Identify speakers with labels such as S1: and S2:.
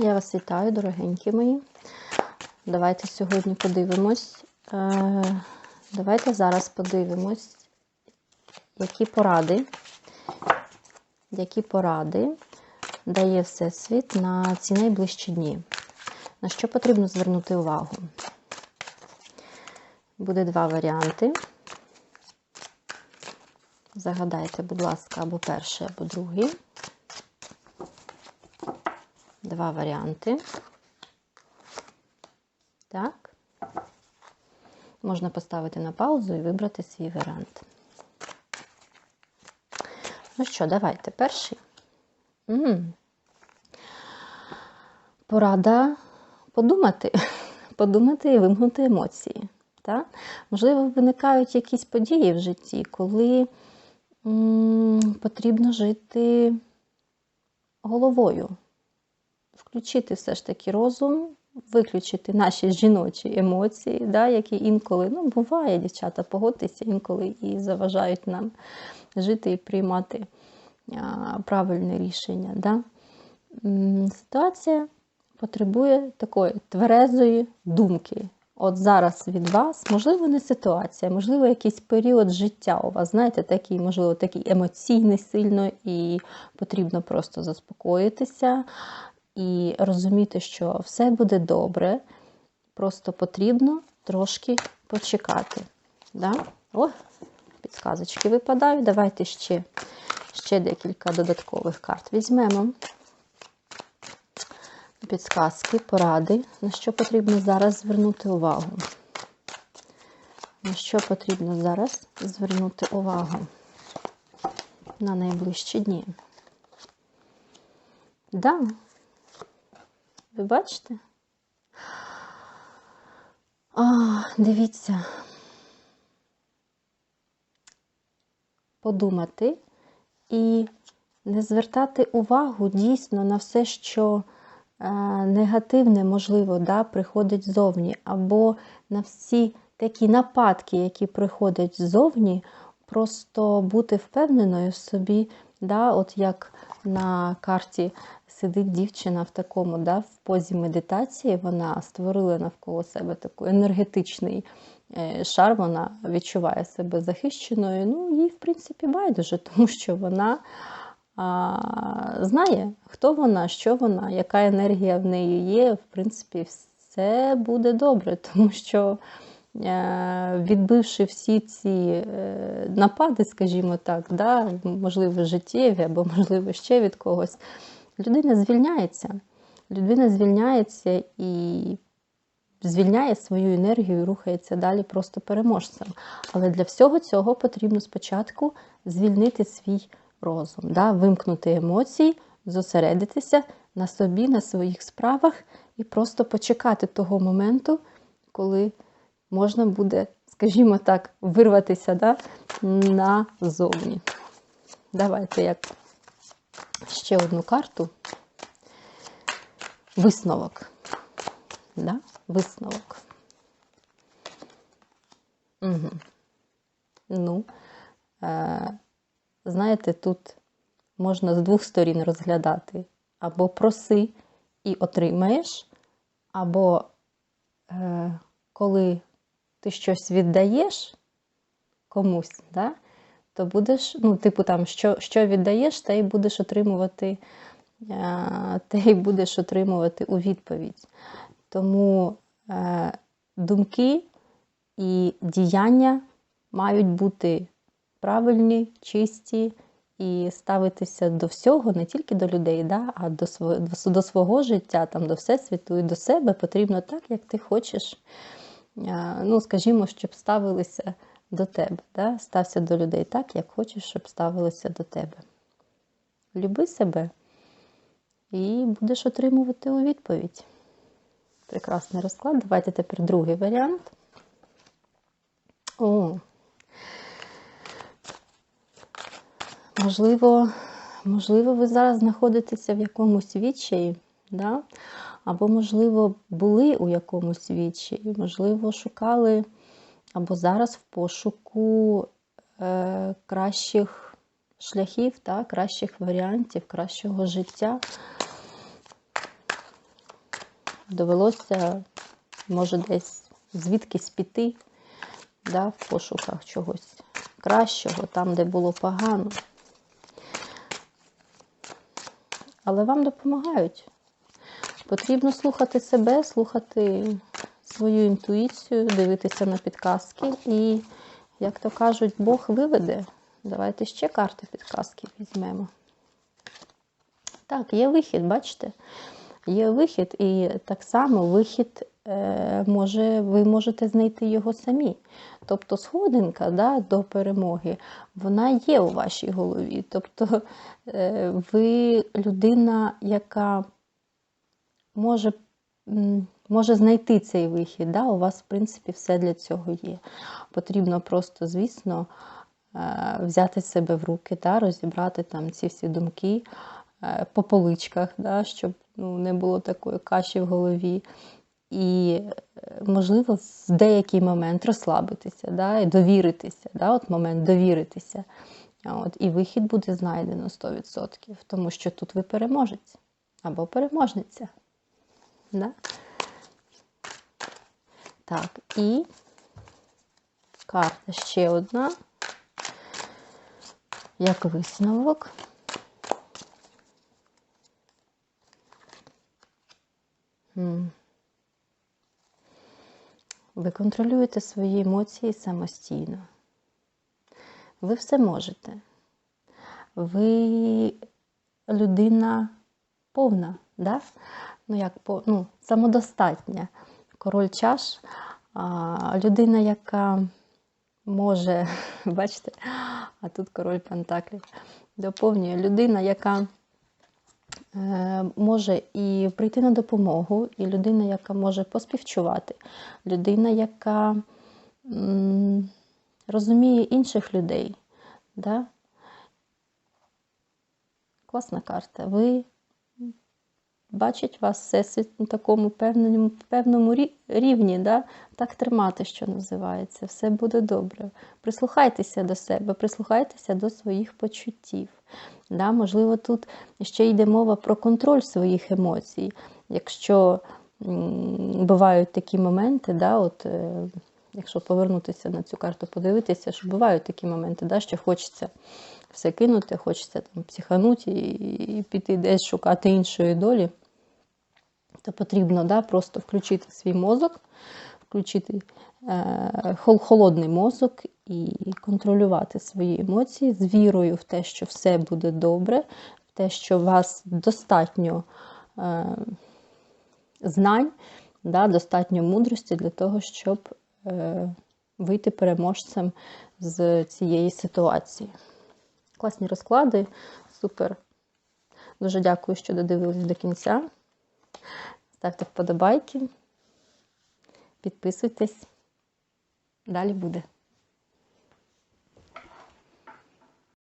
S1: Я вас вітаю, дорогенькі мої. Давайте сьогодні подивимось. Е, Давайте зараз подивимось, які поради, які поради дає Всесвіт на ці найближчі дні. На що потрібно звернути увагу? Буде два варіанти. Загадайте, будь ласка, або перший, або другий. Два варіанти. Так. Можна поставити на паузу і вибрати свій варіант. Ну що, давайте перший. М. Порада подумати. Подумати і вимкнути емоції. Так? Можливо, виникають якісь події в житті, коли м потрібно жити головою. Включити все ж таки розум, виключити наші жіночі емоції, да, які інколи, ну, буває, дівчата, погодьтеся, інколи і заважають нам жити і приймати а, правильне рішення. Да. Ситуація потребує такої тверезої думки. От зараз від вас, можливо, не ситуація, можливо, якийсь період життя у вас, знаєте, такий, можливо, такий емоційний сильно, і потрібно просто заспокоїтися і розуміти, що все буде добре, просто потрібно трошки почекати. Да? О, підсказочки випадають. Давайте ще, ще декілька додаткових карт візьмемо. Підсказки, поради, на що потрібно зараз звернути увагу. На що потрібно зараз звернути увагу на найближчі дні? Да, ви бачите? А, дивіться. Подумати і не звертати увагу дійсно на все, що е, негативне, можливо, да, приходить ззовні, або на всі такі нападки, які приходять ззовні, просто бути впевненою в собі, да, от як на карті сидить дівчина в такому, да, в позі медитації, вона створила навколо себе такий енергетичний е, шар, вона відчуває себе захищеною. Ну, їй, в принципі, байдуже, тому що вона а, знає, хто вона, що вона, яка енергія в неї є. В принципі, все буде добре, тому що. Е, відбивши всі ці е, напади, скажімо так, да, можливо, життєві або, можливо, ще від когось, людина звільняється. Людина звільняється і звільняє свою енергію і рухається далі просто переможцем. Але для всього цього потрібно спочатку звільнити свій розум, да? вимкнути емоції, зосередитися на собі, на своїх справах і просто почекати того моменту, коли можна буде, скажімо так, вирватися да? назовні. Давайте як ще одну карту. Висновок. Да? Висновок. Угу. Ну, е, знаєте, тут можна з двох сторін розглядати. Або проси і отримаєш, або е, коли ти щось віддаєш комусь, да, то будеш, ну, типу, там, що що віддаєш, те й будеш отримувати, те й будеш отримувати у відповідь. Тому е, думки і діяння мають бути правильні, чисті і ставитися до всього, не тільки до людей, да, а до свого, до свого життя, там, до всесвіту і до себе потрібно так, як ти хочеш. Ну, скажімо, щоб ставилися до тебе. Да? Стався до людей так, як хочеш, щоб ставилися до тебе. Люби себе і будеш отримувати у відповідь. Прекрасний розклад. Давайте тепер другий варіант. О, можливо, можливо, ви зараз знаходитеся в якомусь відчаї, да? або, можливо, були у якомусь відчаї, можливо, шукали або зараз в пошуку е, кращих шляхів, та, кращих варіантів, кращого життя. довелося, може, десь звідкись піти да, в пошуках чогось кращого, там, де було погано. Але вам допомагають. Потрібно слухати себе, слухати свою інтуїцію, дивитися на підказки. І, як то кажуть, Бог виведе. Давайте ще карти підказки візьмемо. Так, є вихід, бачите? Є вихід, і так само вихід е, може, ви можете знайти його самі. Тобто сходинка да, до перемоги, вона є у вашій голові. Тобто е, ви людина, яка може, може знайти цей вихід. Да? У вас, в принципі, все для цього є. Потрібно просто, звісно, е, взяти себе в руки, да? розібрати там ці всі думки е, по поличках, да? щоб ну, не було такої каші в голові. І, е, можливо, в деякий момент розслабитися, да? і довіритися. Да? От момент довіритися. От, і вихід буде знайдено 100%, тому що тут ви переможець або переможниця. Да? Так, і карта ще одна, як висновок. Ви контролюєте свої емоції самостійно. Ви все можете. Ви людина повна, да? ну, як ну, самодостатня. Король чаш, людина, яка може, бачите, а тут король Пентаклів доповнює людина, яка е, може і прийти на допомогу, і людина, яка може поспівчувати, людина, яка розуміє інших людей. Да? Класна карта. Ви бачить вас всесвіт на такому певному, певному рівні, да? так тримати, що називається. Все буде добре. Прислухайтеся до себе, прислухайтеся до своїх почуттів. Да? Можливо, тут ще йде мова про контроль своїх емоцій. Якщо бувають такі моменти, да, от, е, якщо повернутися на цю карту, подивитися, що бувають такі моменти, да, що хочеться все кинути, хочеться там психанути і, і піти десь шукати іншої долі, то потрібно да, просто включити свій мозок, включити е, холодний мозок і контролювати свої емоції з вірою в те, що все буде добре, в те, що у вас достатньо е, знань, да, достатньо мудрості для того, щоб е, вийти переможцем з цієї ситуації. Класні розклади, супер. Дуже дякую, що додивились до кінця. Ставте вподобайки, підписуйтесь. Далі буде.